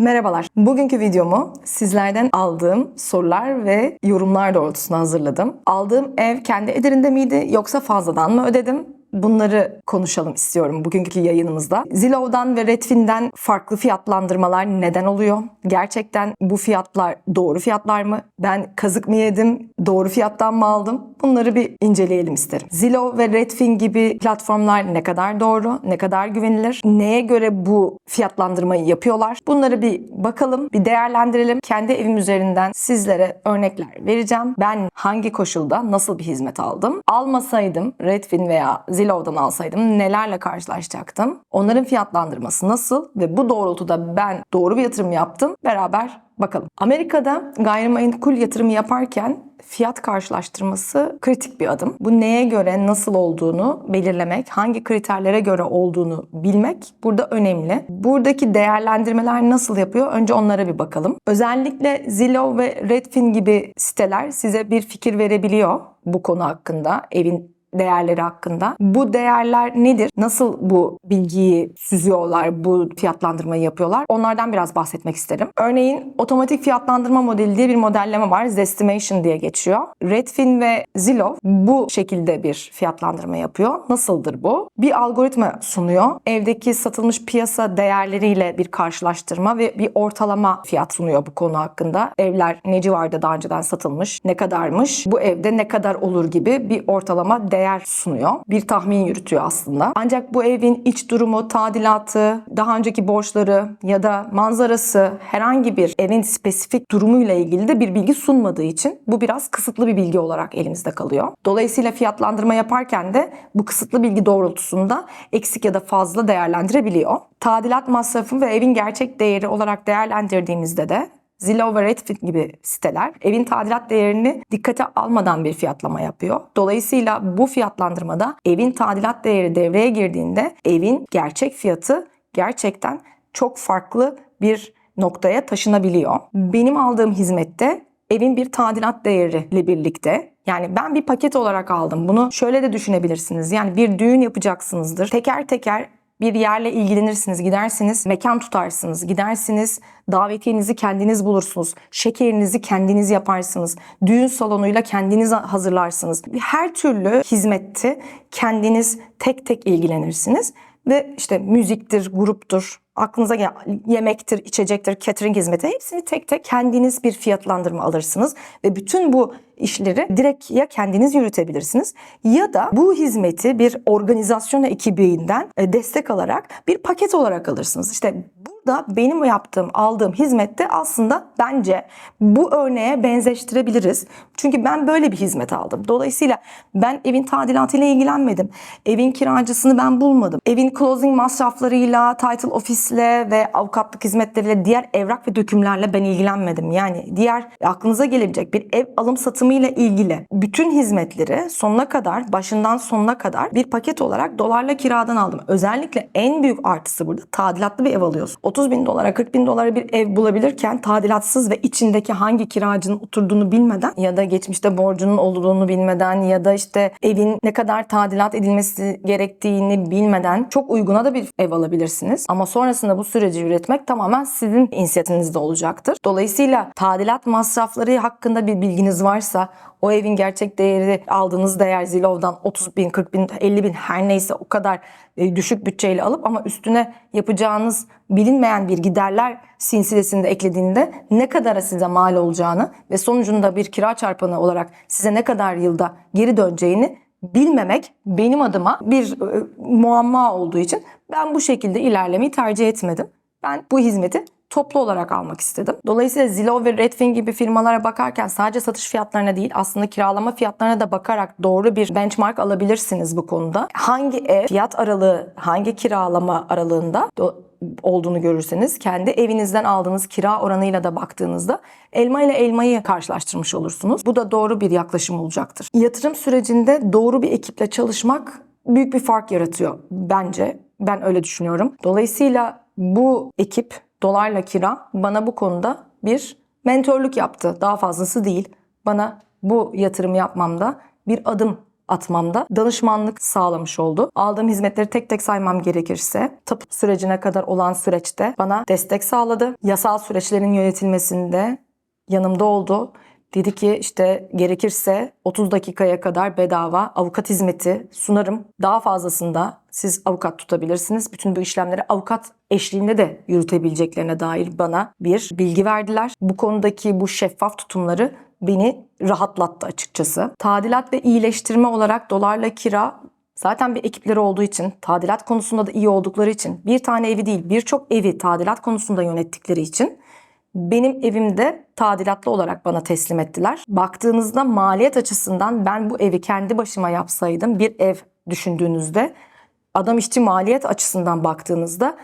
Merhabalar. Bugünkü videomu sizlerden aldığım sorular ve yorumlar doğrultusunda hazırladım. Aldığım ev kendi ederinde miydi yoksa fazladan mı ödedim? Bunları konuşalım istiyorum bugünkü yayınımızda. Zillow'dan ve Redfin'den farklı fiyatlandırmalar neden oluyor? Gerçekten bu fiyatlar doğru fiyatlar mı? Ben kazık mı yedim? Doğru fiyattan mı aldım? Bunları bir inceleyelim isterim. Zillow ve Redfin gibi platformlar ne kadar doğru, ne kadar güvenilir? Neye göre bu fiyatlandırmayı yapıyorlar? Bunları bir bakalım, bir değerlendirelim. Kendi evim üzerinden sizlere örnekler vereceğim. Ben hangi koşulda nasıl bir hizmet aldım? Almasaydım Redfin veya Zillow'dan alsaydım nelerle karşılaşacaktım? Onların fiyatlandırması nasıl ve bu doğrultuda ben doğru bir yatırım yaptım. Beraber bakalım. Amerika'da gayrimenkul yatırımı yaparken fiyat karşılaştırması kritik bir adım. Bu neye göre nasıl olduğunu belirlemek, hangi kriterlere göre olduğunu bilmek burada önemli. Buradaki değerlendirmeler nasıl yapıyor? Önce onlara bir bakalım. Özellikle Zillow ve Redfin gibi siteler size bir fikir verebiliyor bu konu hakkında. Evin değerleri hakkında. Bu değerler nedir? Nasıl bu bilgiyi süzüyorlar, bu fiyatlandırmayı yapıyorlar? Onlardan biraz bahsetmek isterim. Örneğin otomatik fiyatlandırma modeli diye bir modelleme var. Zestimation diye geçiyor. Redfin ve Zillow bu şekilde bir fiyatlandırma yapıyor. Nasıldır bu? Bir algoritma sunuyor. Evdeki satılmış piyasa değerleriyle bir karşılaştırma ve bir ortalama fiyat sunuyor bu konu hakkında. Evler ne civarda daha önceden satılmış, ne kadarmış, bu evde ne kadar olur gibi bir ortalama değer değer sunuyor. Bir tahmin yürütüyor aslında. Ancak bu evin iç durumu, tadilatı, daha önceki borçları ya da manzarası herhangi bir evin spesifik durumuyla ilgili de bir bilgi sunmadığı için bu biraz kısıtlı bir bilgi olarak elimizde kalıyor. Dolayısıyla fiyatlandırma yaparken de bu kısıtlı bilgi doğrultusunda eksik ya da fazla değerlendirebiliyor. Tadilat masrafı ve evin gerçek değeri olarak değerlendirdiğimizde de Zillow ve Redfin gibi siteler evin tadilat değerini dikkate almadan bir fiyatlama yapıyor. Dolayısıyla bu fiyatlandırmada evin tadilat değeri devreye girdiğinde evin gerçek fiyatı gerçekten çok farklı bir noktaya taşınabiliyor. Benim aldığım hizmette evin bir tadilat değeriyle birlikte yani ben bir paket olarak aldım. Bunu şöyle de düşünebilirsiniz. Yani bir düğün yapacaksınızdır. Teker teker bir yerle ilgilenirsiniz, gidersiniz, mekan tutarsınız, gidersiniz, davetiyenizi kendiniz bulursunuz, şekerinizi kendiniz yaparsınız, düğün salonuyla kendiniz hazırlarsınız. Her türlü hizmeti kendiniz tek tek ilgilenirsiniz ve işte müziktir, gruptur, aklınıza gel yemektir, içecektir, catering hizmeti hepsini tek tek kendiniz bir fiyatlandırma alırsınız ve bütün bu işleri direkt ya kendiniz yürütebilirsiniz ya da bu hizmeti bir organizasyon ekibinden e, destek alarak bir paket olarak alırsınız. İşte burada benim yaptığım, aldığım hizmette aslında bence bu örneğe benzeştirebiliriz. Çünkü ben böyle bir hizmet aldım. Dolayısıyla ben evin tadilatıyla ilgilenmedim. Evin kiracısını ben bulmadım. Evin closing masraflarıyla, title ofisle ve avukatlık hizmetleriyle, diğer evrak ve dökümlerle ben ilgilenmedim. Yani diğer aklınıza gelebilecek bir ev alım satımı ile ilgili bütün hizmetleri sonuna kadar, başından sonuna kadar bir paket olarak dolarla kiradan aldım. Özellikle en büyük artısı burada tadilatlı bir ev alıyorsun. 30 bin dolara 40 bin dolara bir ev bulabilirken tadilatsız ve içindeki hangi kiracının oturduğunu bilmeden ya da geçmişte borcunun olduğunu bilmeden ya da işte evin ne kadar tadilat edilmesi gerektiğini bilmeden çok uyguna da bir ev alabilirsiniz. Ama sonrasında bu süreci üretmek tamamen sizin inisiyatifinizde olacaktır. Dolayısıyla tadilat masrafları hakkında bir bilginiz varsa o evin gerçek değeri aldığınız değer Zillow'dan 30 bin, 40 bin, 50 bin her neyse o kadar e, düşük bütçeyle alıp ama üstüne yapacağınız bilinmeyen bir giderler silsilesinde eklediğinde ne kadara size mal olacağını ve sonucunda bir kira çarpanı olarak size ne kadar yılda geri döneceğini bilmemek benim adıma bir e, muamma olduğu için ben bu şekilde ilerlemeyi tercih etmedim. Ben bu hizmeti toplu olarak almak istedim. Dolayısıyla Zillow ve Redfin gibi firmalara bakarken sadece satış fiyatlarına değil aslında kiralama fiyatlarına da bakarak doğru bir benchmark alabilirsiniz bu konuda. Hangi ev fiyat aralığı, hangi kiralama aralığında olduğunu görürseniz kendi evinizden aldığınız kira oranıyla da baktığınızda elma ile elmayı karşılaştırmış olursunuz. Bu da doğru bir yaklaşım olacaktır. Yatırım sürecinde doğru bir ekiple çalışmak büyük bir fark yaratıyor bence. Ben öyle düşünüyorum. Dolayısıyla bu ekip dolarla kira bana bu konuda bir mentorluk yaptı. Daha fazlası değil. Bana bu yatırım yapmamda bir adım atmamda danışmanlık sağlamış oldu. Aldığım hizmetleri tek tek saymam gerekirse tapu sürecine kadar olan süreçte bana destek sağladı. Yasal süreçlerin yönetilmesinde yanımda oldu. Dedi ki işte gerekirse 30 dakikaya kadar bedava avukat hizmeti sunarım. Daha fazlasında siz avukat tutabilirsiniz. Bütün bu işlemleri avukat eşliğinde de yürütebileceklerine dair bana bir bilgi verdiler. Bu konudaki bu şeffaf tutumları beni rahatlattı açıkçası. Tadilat ve iyileştirme olarak dolarla kira Zaten bir ekipleri olduğu için, tadilat konusunda da iyi oldukları için, bir tane evi değil birçok evi tadilat konusunda yönettikleri için benim evimde tadilatlı olarak bana teslim ettiler. Baktığınızda maliyet açısından ben bu evi kendi başıma yapsaydım bir ev düşündüğünüzde adam işçi maliyet açısından baktığınızda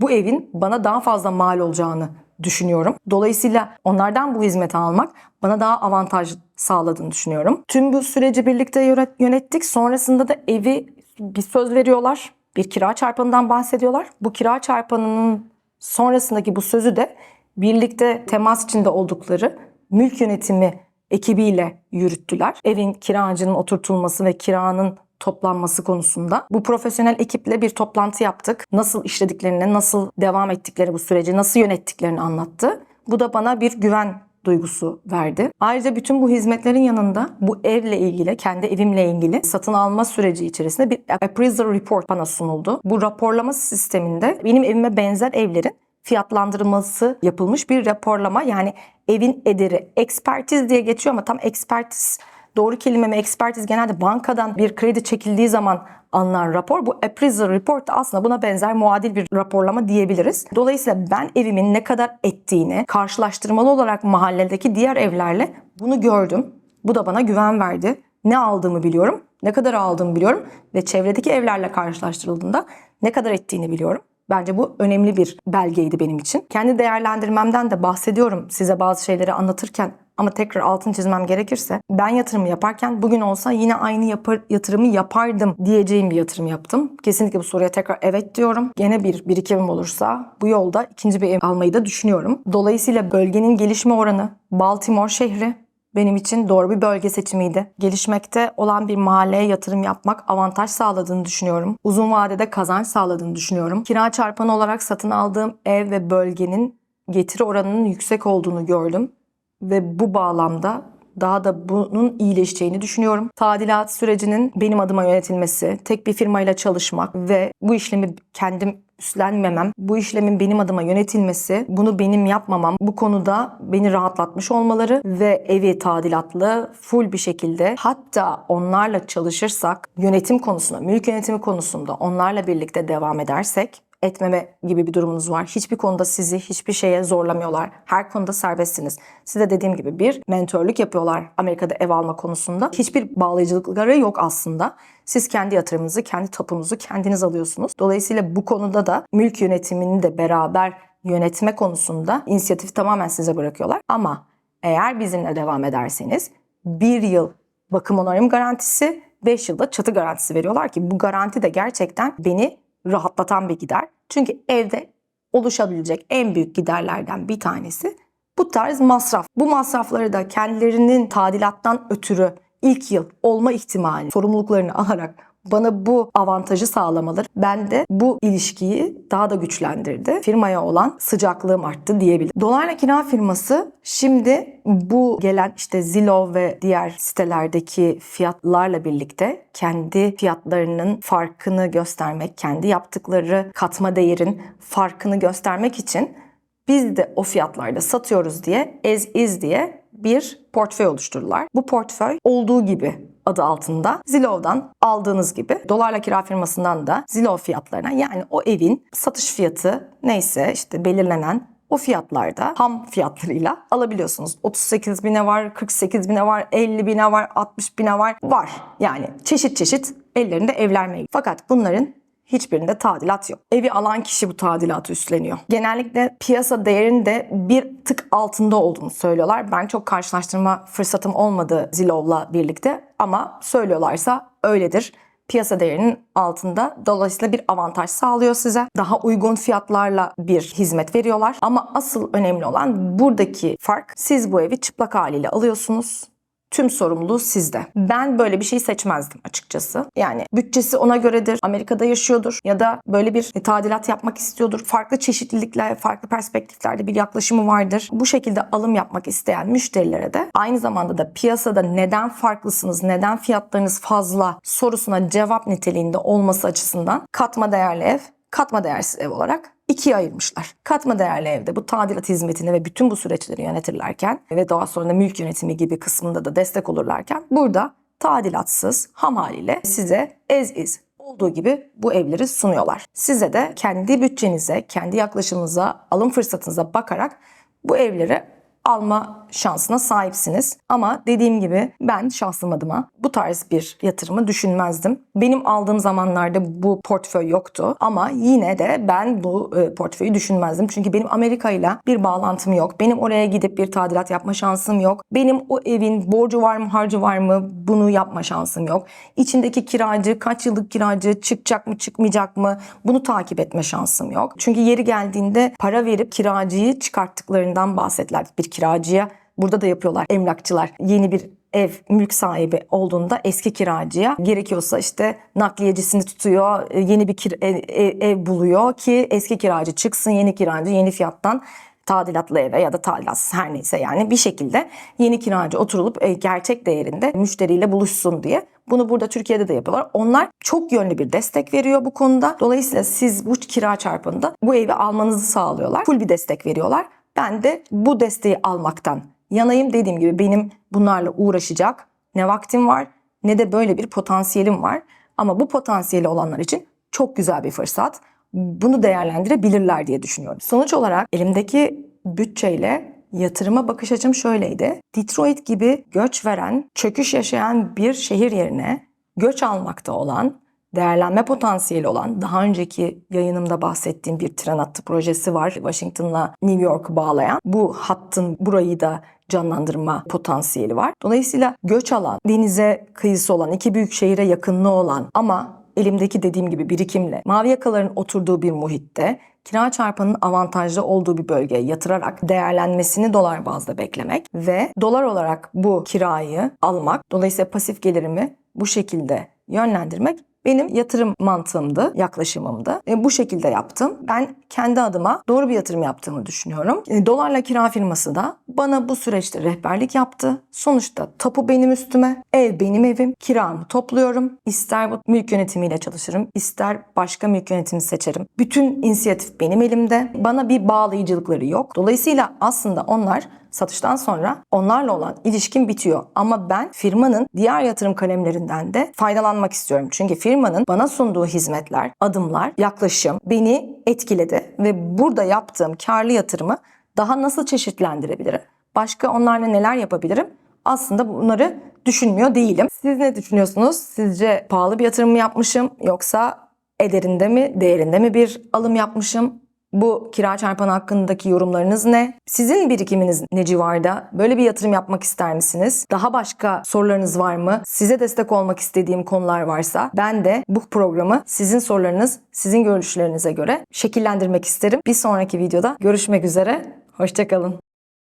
bu evin bana daha fazla mal olacağını düşünüyorum. Dolayısıyla onlardan bu hizmeti almak bana daha avantaj sağladığını düşünüyorum. Tüm bu süreci birlikte yönet- yönettik. Sonrasında da evi bir söz veriyorlar. Bir kira çarpanından bahsediyorlar. Bu kira çarpanının sonrasındaki bu sözü de birlikte temas içinde oldukları mülk yönetimi ekibiyle yürüttüler. Evin kiracının oturtulması ve kiranın toplanması konusunda. Bu profesyonel ekiple bir toplantı yaptık. Nasıl işlediklerini, nasıl devam ettikleri bu süreci, nasıl yönettiklerini anlattı. Bu da bana bir güven duygusu verdi. Ayrıca bütün bu hizmetlerin yanında bu evle ilgili, kendi evimle ilgili satın alma süreci içerisinde bir appraisal report bana sunuldu. Bu raporlama sisteminde benim evime benzer evlerin fiyatlandırılması yapılmış bir raporlama. Yani evin ederi ekspertiz diye geçiyor ama tam ekspertiz doğru kelime mi ekspertiz genelde bankadan bir kredi çekildiği zaman alınan rapor. Bu appraisal report da aslında buna benzer muadil bir raporlama diyebiliriz. Dolayısıyla ben evimin ne kadar ettiğini karşılaştırmalı olarak mahalledeki diğer evlerle bunu gördüm. Bu da bana güven verdi. Ne aldığımı biliyorum, ne kadar aldığımı biliyorum ve çevredeki evlerle karşılaştırıldığında ne kadar ettiğini biliyorum. Bence bu önemli bir belgeydi benim için. Kendi değerlendirmemden de bahsediyorum size bazı şeyleri anlatırken ama tekrar altın çizmem gerekirse ben yatırımı yaparken bugün olsa yine aynı yapar, yatırımı yapardım diyeceğim bir yatırım yaptım. Kesinlikle bu soruya tekrar evet diyorum. Gene bir birikimim olursa bu yolda ikinci bir ev almayı da düşünüyorum. Dolayısıyla bölgenin gelişme oranı Baltimore şehri benim için doğru bir bölge seçimiydi. Gelişmekte olan bir mahalleye yatırım yapmak avantaj sağladığını düşünüyorum. Uzun vadede kazanç sağladığını düşünüyorum. Kira çarpanı olarak satın aldığım ev ve bölgenin getiri oranının yüksek olduğunu gördüm ve bu bağlamda daha da bunun iyileşeceğini düşünüyorum. Tadilat sürecinin benim adıma yönetilmesi, tek bir firmayla çalışmak ve bu işlemi kendim üstlenmemem, bu işlemin benim adıma yönetilmesi, bunu benim yapmamam bu konuda beni rahatlatmış olmaları ve evi tadilatlı, full bir şekilde hatta onlarla çalışırsak yönetim konusunda, mülk yönetimi konusunda onlarla birlikte devam edersek etmeme gibi bir durumunuz var. Hiçbir konuda sizi hiçbir şeye zorlamıyorlar. Her konuda serbestsiniz. Size dediğim gibi bir mentörlük yapıyorlar Amerika'da ev alma konusunda. Hiçbir bağlayıcılıkları yok aslında. Siz kendi yatırımınızı, kendi tapunuzu kendiniz alıyorsunuz. Dolayısıyla bu konuda da mülk yönetimini de beraber yönetme konusunda inisiyatifi tamamen size bırakıyorlar. Ama eğer bizimle devam ederseniz bir yıl bakım onarım garantisi 5 yılda çatı garantisi veriyorlar ki bu garanti de gerçekten beni rahatlatan bir gider. Çünkü evde oluşabilecek en büyük giderlerden bir tanesi bu tarz masraf. Bu masrafları da kendilerinin tadilattan ötürü ilk yıl olma ihtimali sorumluluklarını alarak bana bu avantajı sağlamaları bende bu ilişkiyi daha da güçlendirdi. Firmaya olan sıcaklığım arttı diyebilirim. Dolarla kira firması şimdi bu gelen işte Zillow ve diğer sitelerdeki fiyatlarla birlikte kendi fiyatlarının farkını göstermek, kendi yaptıkları katma değerin farkını göstermek için biz de o fiyatlarda satıyoruz diye as is diye bir portföy oluşturdular. Bu portföy olduğu gibi adı altında Zillow'dan aldığınız gibi dolarla kira firmasından da Zillow fiyatlarına yani o evin satış fiyatı neyse işte belirlenen o fiyatlarda ham fiyatlarıyla alabiliyorsunuz. 38 bine var, 48 bine var, 50 bine var, 60 bine var. Var. Yani çeşit çeşit ellerinde evler mevcut. Fakat bunların hiçbirinde tadilat yok. Evi alan kişi bu tadilatı üstleniyor. Genellikle piyasa değerinde bir tık altında olduğunu söylüyorlar. Ben çok karşılaştırma fırsatım olmadı Zillow'la birlikte ama söylüyorlarsa öyledir piyasa değerinin altında. Dolayısıyla bir avantaj sağlıyor size. Daha uygun fiyatlarla bir hizmet veriyorlar. Ama asıl önemli olan buradaki fark siz bu evi çıplak haliyle alıyorsunuz. Tüm sorumluluğu sizde. Ben böyle bir şey seçmezdim açıkçası. Yani bütçesi ona göredir, Amerika'da yaşıyordur ya da böyle bir tadilat yapmak istiyordur. Farklı çeşitlilikler, farklı perspektiflerde bir yaklaşımı vardır. Bu şekilde alım yapmak isteyen müşterilere de aynı zamanda da piyasada neden farklısınız, neden fiyatlarınız fazla sorusuna cevap niteliğinde olması açısından katma değerli ev, katma değersiz ev olarak ikiye ayırmışlar. Katma değerli evde bu tadilat hizmetini ve bütün bu süreçleri yönetirlerken ve daha sonra da mülk yönetimi gibi kısmında da destek olurlarken burada tadilatsız ham haliyle size as is olduğu gibi bu evleri sunuyorlar. Size de kendi bütçenize, kendi yaklaşımınıza, alım fırsatınıza bakarak bu evleri alma şansına sahipsiniz. Ama dediğim gibi ben şahsım adıma bu tarz bir yatırımı düşünmezdim. Benim aldığım zamanlarda bu portföy yoktu ama yine de ben bu e, portföyü düşünmezdim. Çünkü benim Amerika ile bir bağlantım yok. Benim oraya gidip bir tadilat yapma şansım yok. Benim o evin borcu var mı, harcı var mı bunu yapma şansım yok. İçindeki kiracı, kaç yıllık kiracı çıkacak mı, çıkmayacak mı bunu takip etme şansım yok. Çünkü yeri geldiğinde para verip kiracıyı çıkarttıklarından bahsettiler. Bir kiracıya burada da yapıyorlar emlakçılar. Yeni bir ev mülk sahibi olduğunda eski kiracıya gerekiyorsa işte nakliyecisini tutuyor, e, yeni bir kir- ev, ev- ev buluyor ki eski kiracı çıksın, yeni kiracı yeni fiyattan tadilatlı eve ya da tadilatsız her neyse yani bir şekilde yeni kiracı oturulup e, gerçek değerinde müşteriyle buluşsun diye. Bunu burada Türkiye'de de yapıyorlar. Onlar çok yönlü bir destek veriyor bu konuda. Dolayısıyla siz bu kira çarpanında bu evi almanızı sağlıyorlar. Full bir destek veriyorlar. Ben de bu desteği almaktan yanayım dediğim gibi benim bunlarla uğraşacak ne vaktim var ne de böyle bir potansiyelim var. Ama bu potansiyeli olanlar için çok güzel bir fırsat. Bunu değerlendirebilirler diye düşünüyorum. Sonuç olarak elimdeki bütçeyle yatırıma bakış açım şöyleydi. Detroit gibi göç veren, çöküş yaşayan bir şehir yerine göç almakta olan değerlenme potansiyeli olan daha önceki yayınımda bahsettiğim bir tren hattı projesi var. Washington'la New York'u bağlayan. Bu hattın burayı da canlandırma potansiyeli var. Dolayısıyla göç alan, denize kıyısı olan, iki büyük şehire yakınlığı olan ama elimdeki dediğim gibi birikimle mavi yakaların oturduğu bir muhitte kira çarpanının avantajlı olduğu bir bölgeye yatırarak değerlenmesini dolar bazda beklemek ve dolar olarak bu kirayı almak dolayısıyla pasif gelirimi bu şekilde yönlendirmek benim yatırım mantığımdı, yaklaşımımdı. E, bu şekilde yaptım. Ben kendi adıma doğru bir yatırım yaptığımı düşünüyorum. E, dolarla kira firması da bana bu süreçte rehberlik yaptı. Sonuçta tapu benim üstüme, ev benim evim, kiramı topluyorum. İster bu mülk yönetimiyle çalışırım, ister başka mülk yönetimi seçerim. Bütün inisiyatif benim elimde. Bana bir bağlayıcılıkları yok. Dolayısıyla aslında onlar satıştan sonra onlarla olan ilişkim bitiyor. Ama ben firmanın diğer yatırım kalemlerinden de faydalanmak istiyorum. Çünkü firmanın bana sunduğu hizmetler, adımlar, yaklaşım beni etkiledi ve burada yaptığım karlı yatırımı daha nasıl çeşitlendirebilirim? Başka onlarla neler yapabilirim? Aslında bunları düşünmüyor değilim. Siz ne düşünüyorsunuz? Sizce pahalı bir yatırım mı yapmışım yoksa ederinde mi, değerinde mi bir alım yapmışım? Bu kira çarpanı hakkındaki yorumlarınız ne? Sizin birikiminiz ne civarda? Böyle bir yatırım yapmak ister misiniz? Daha başka sorularınız var mı? Size destek olmak istediğim konular varsa ben de bu programı sizin sorularınız, sizin görüşlerinize göre şekillendirmek isterim. Bir sonraki videoda görüşmek üzere. Hoşçakalın.